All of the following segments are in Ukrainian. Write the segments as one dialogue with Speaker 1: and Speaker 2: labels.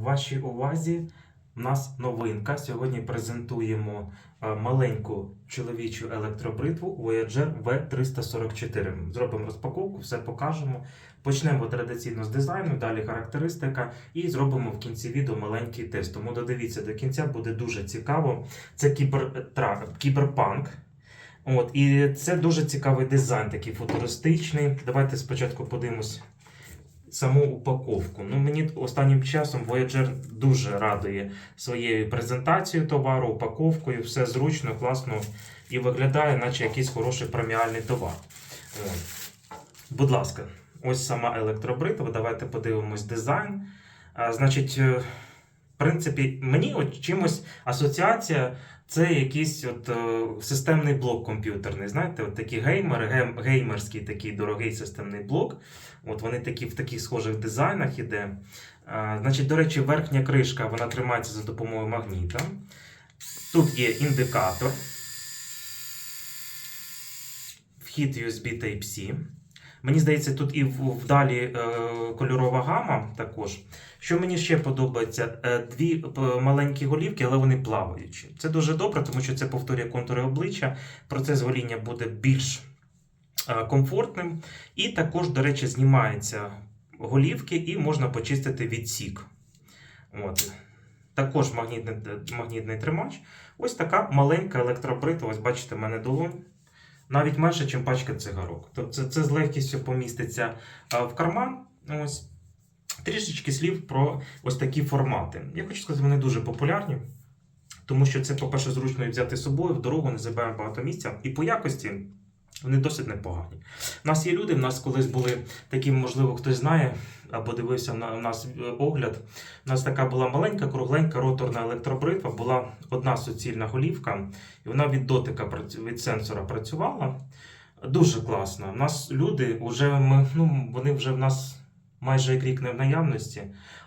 Speaker 1: Вашій увазі в нас новинка. Сьогодні презентуємо маленьку чоловічу електробритву Voyager V344. Зробимо розпаковку, все покажемо. Почнемо традиційно з дизайну, далі характеристика, і зробимо в кінці відео маленький тест. Тому додивіться до кінця, буде дуже цікаво. Це кібер, кіберпанк. От, і це дуже цікавий дизайн, такий футуристичний. Давайте спочатку подивимось саму упаковку. Ну, мені останнім часом Voyager дуже радує своєю презентацією товару, упаковкою, все зручно, класно і виглядає, наче якийсь хороший преміальний товар. От. Будь ласка, ось сама електробритва. Давайте подивимось дизайн. А, значить, е, принципі, мені от чимось асоціація це якийсь от е, системний блок комп'ютерний. Знаєте, от такі геймери, гейм, геймерський такий дорогий системний блок. От вони такі в таких схожих дизайнах іде. А, значить, до речі, верхня кришка вона тримається за допомогою магніта. Тут є індикатор. Вхід USB Type-C. Мені здається, тут і вдалі е, кольорова гама також. Що мені ще подобається, е, дві е, маленькі голівки, але вони плаваючі. Це дуже добре, тому що це повторює контури обличчя. Процес гоління буде більш е, комфортним. І також, до речі, знімаються голівки і можна почистити відсік. От. Також магнітний, магнітний тримач. Ось така маленька електробритва. Ось бачите, в мене долонь. Навіть менше, ніж пачка цигарок. Тобто це, це з легкістю поміститься в карман. Ось. Трішечки слів про ось такі формати. Я хочу сказати, вони дуже популярні, тому що це, по-перше, зручно і взяти з собою в дорогу, не займає багато місця. І по якості вони досить непогані. У нас є люди, в нас колись були такі, можливо, хтось знає або дивився на нас е, огляд. У нас така була маленька, кругленька роторна електробритва, була одна суцільна голівка, і вона від дотика від сенсора працювала. Дуже класно. У нас люди вже ми, ну, вони вже в нас майже як рік не в наявності,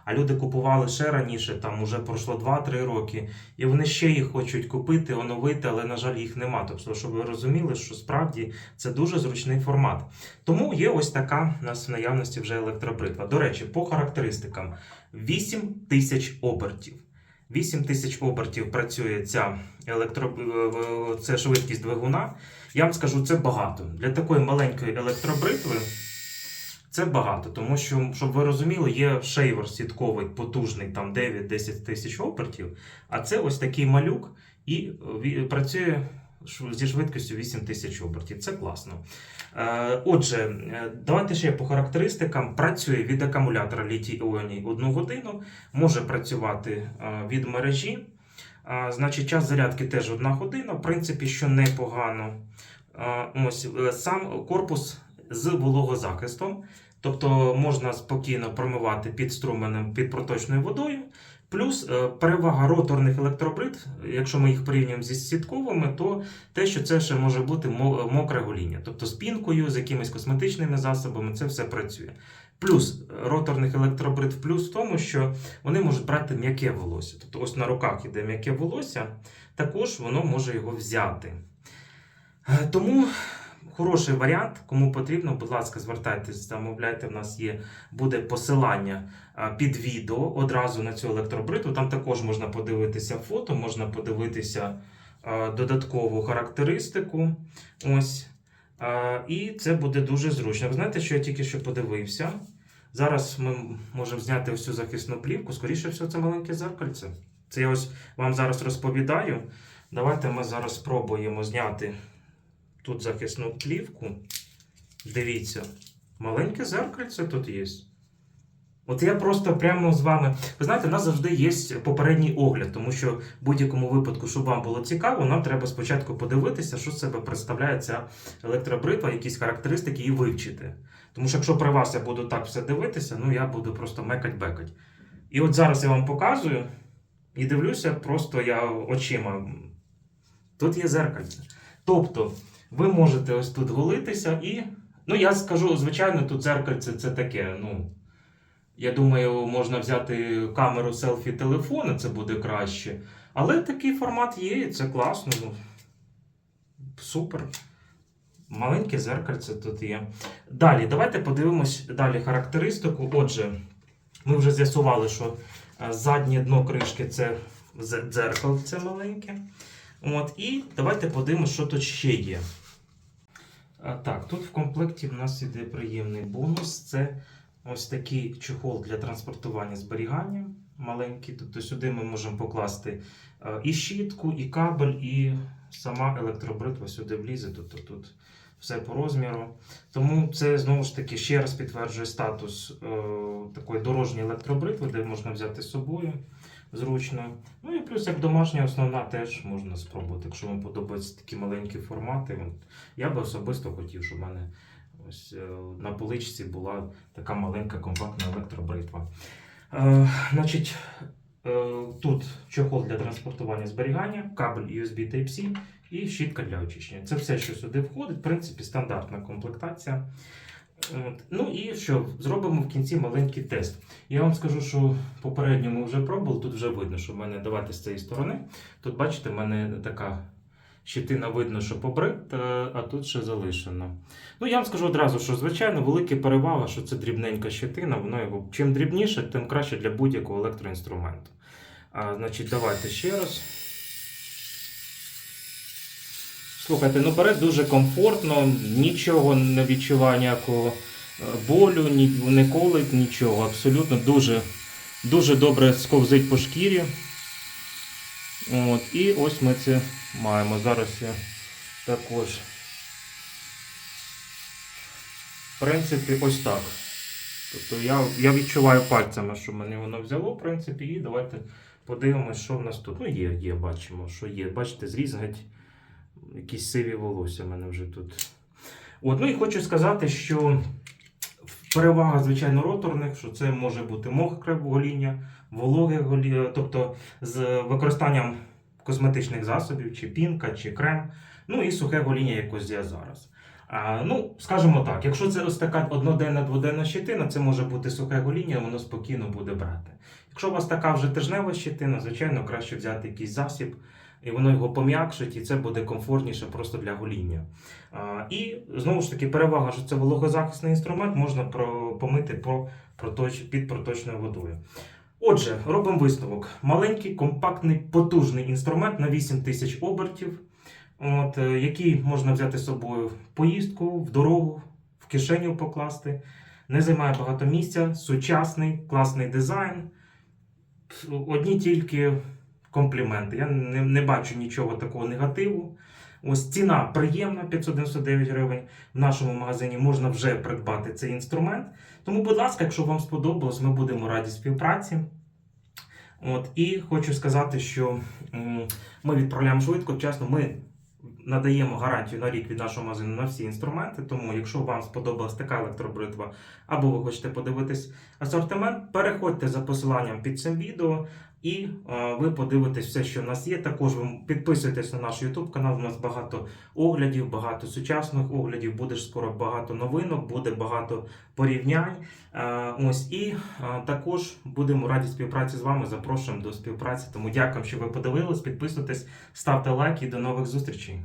Speaker 1: а люди купували ще раніше, там уже пройшло 2-3 роки, і вони ще їх хочуть купити, оновити, але, на жаль, їх нема. Тобто, щоб ви розуміли, що справді це дуже зручний формат. Тому є ось така у нас в наявності вже електробритва. До речі, по характеристикам 8 тисяч обертів. 8 тисяч обертів працює ця електро... е, це швидкість двигуна. Я вам скажу, це багато. Для такої маленької електробритви це багато, тому що, щоб ви розуміли, є шейвер сітковий, потужний, там 9-10 тисяч обертів, а це ось такий малюк і е, працює зі швидкістю 8 тисяч обертів. Це класно. Е, Отже, е, давайте ще по характеристикам. Працює від акумулятора літій іоній 1 годину, може працювати е, від мережі. Е, Значить, час зарядки теж 1 година, в принципі, що непогано. Е, Ось е, сам корпус з вологозахистом. Тобто можна спокійно промивати під струменем під проточною водою. Плюс е, перевага роторних електробрит, якщо ми їх порівнюємо зі сітковими, то те, що це ще може бути мокре гоління. Тобто з пінкою, з якимись косметичними засобами, це все працює. Плюс е, роторних електробрит плюс в тому, що вони можуть брати м'яке волосся. Тобто, ось на руках іде м'яке волосся, також воно може його взяти. Е, Тому хороший варіант. Кому потрібно, будь ласка, звертайтесь, замовляйте. В нас є буде посилання під відео одразу на цю електробритву. Там також можна подивитися фото, можна подивитися додаткову характеристику. Ось. І це буде дуже зручно. Ви знаєте, що я тільки що подивився. Зараз ми можемо зняти всю захисну плівку. Скоріше всього, це маленьке зеркальце. Це я ось вам зараз розповідаю. Давайте ми зараз спробуємо зняти тут захисну плівку. Дивіться, маленьке зеркальце тут є. От я просто прямо з вами. Ви знаєте, у нас завжди є попередній огляд, тому що в будь-якому випадку, щоб вам було цікаво, нам треба спочатку подивитися, що з себе представляє ця електробритва, якісь характеристики і вивчити. Тому що якщо при вас я буду так все дивитися, ну я буду просто мекать-бекать. І от зараз я вам показую і дивлюся, просто я очима. Тут є зеркальце. Тобто, ви можете ось тут голитися і. Ну, я скажу, звичайно, тут зеркальце це таке. Ну, я думаю, можна взяти камеру селфі телефона, це буде краще. Але такий формат є, і це класно. Ну, супер. Маленьке зеркальце тут є. Далі, давайте подивимось далі характеристику. Отже, Ми вже з'ясували, що е, заднє дно кришки це дзе- дзеркало це маленьке. От, і давайте подивимося, що тут ще є. Так, тут в комплекті в нас іде приємний бонус. Це ось такий чохол для транспортування зберігання. Маленький. Тобто сюди ми можемо покласти е, і щітку, і кабель, і сама електробритва сюди влізе. Тобто тут все по розміру. Тому це знову ж таки ще раз підтверджує статус е, такої дорожньої електробритви, де можна взяти з собою зручно. Ну і плюс як домашня основна теж можна спробувати, якщо вам подобаються такі маленькі формати. Я би особисто хотів, щоб в мене ось е, на поличці була така маленька компактна електробритва. Е, значить, е, тут чохол для транспортування зберігання, кабель USB Type-C і щітка для очищення. Це все, що сюди входить, в принципі, стандартна комплектація. Ну і що, зробимо в кінці маленький тест. Я вам скажу, що попередньо ми вже пробували, тут вже видно, що в мене давати з цієї сторони. Тут, бачите, в мене така щитина видно, що побрит, а тут ще залишено. Ну, я вам скажу одразу, що звичайно велика перевага, що це дрібненька щитина, воно його чим дрібніше, тим краще для будь-якого електроінструменту. А, значить, давайте ще раз. Слухайте, ну бере дуже комфортно, нічого не відчуває ніякого е, болю, ні, не колить нічого. Абсолютно дуже, дуже добре сковзить по шкірі. От, і ось ми це маємо. Зараз я також. В принципі, ось так. Тобто я, я відчуваю пальцями, що мене воно взяло, в принципі, і давайте подивимось, що в нас тут. Ну, є, є, бачимо, що є. Бачите, зріз якісь сиві волосся в мене вже тут. От, ну і хочу сказати, що перевага, звичайно, роторних, що це може бути мокре гоління, вологе гоління, тобто з використанням косметичних засобів, чи пінка, чи крем, ну і сухе гоління, як ось я зараз. А, ну, скажімо так, якщо це ось така одноденна дводенна щитина, це може бути сухе гоління, воно спокійно буде брати. Якщо у вас така вже тижнева щитина, звичайно, краще взяти якийсь засіб, і воно його пом'якшить, і це буде комфортніше просто для гоління. І знову ж таки, перевага, що це вологозахисний інструмент, можна помити під проточною водою. Отже, робимо висновок. Маленький, компактний, потужний інструмент на 8000 обертів, от, е, який можна взяти з собою в поїздку, в дорогу, в кишеню покласти. Не займає багато місця, сучасний, класний дизайн. Одні тільки компліменти. Я не, не бачу нічого такого негативу. Ось ціна приємна 599 гривень. В нашому магазині можна вже придбати цей інструмент. Тому, будь ласка, якщо вам сподобалось, ми будемо раді співпраці. От, і хочу сказати, що ми відправляємо швидко, вчасно. Ми надаємо гарантію на рік від нашого магазину на всі інструменти. Тому, якщо вам сподобалась така електробритва, або ви хочете подивитись асортимент, переходьте за посиланням під цим відео. І е, ви подивитесь все, що в нас є. Також ви підписуйтесь на наш YouTube канал. У нас багато оглядів, багато сучасних оглядів. Буде скоро багато новинок, буде багато порівнянь. Е, ось і е, також будемо раді співпраці з вами. Запрошуємо до співпраці. Тому дякую, що ви подивились. Підписуйтесь, ставте лайки і до нових зустрічей.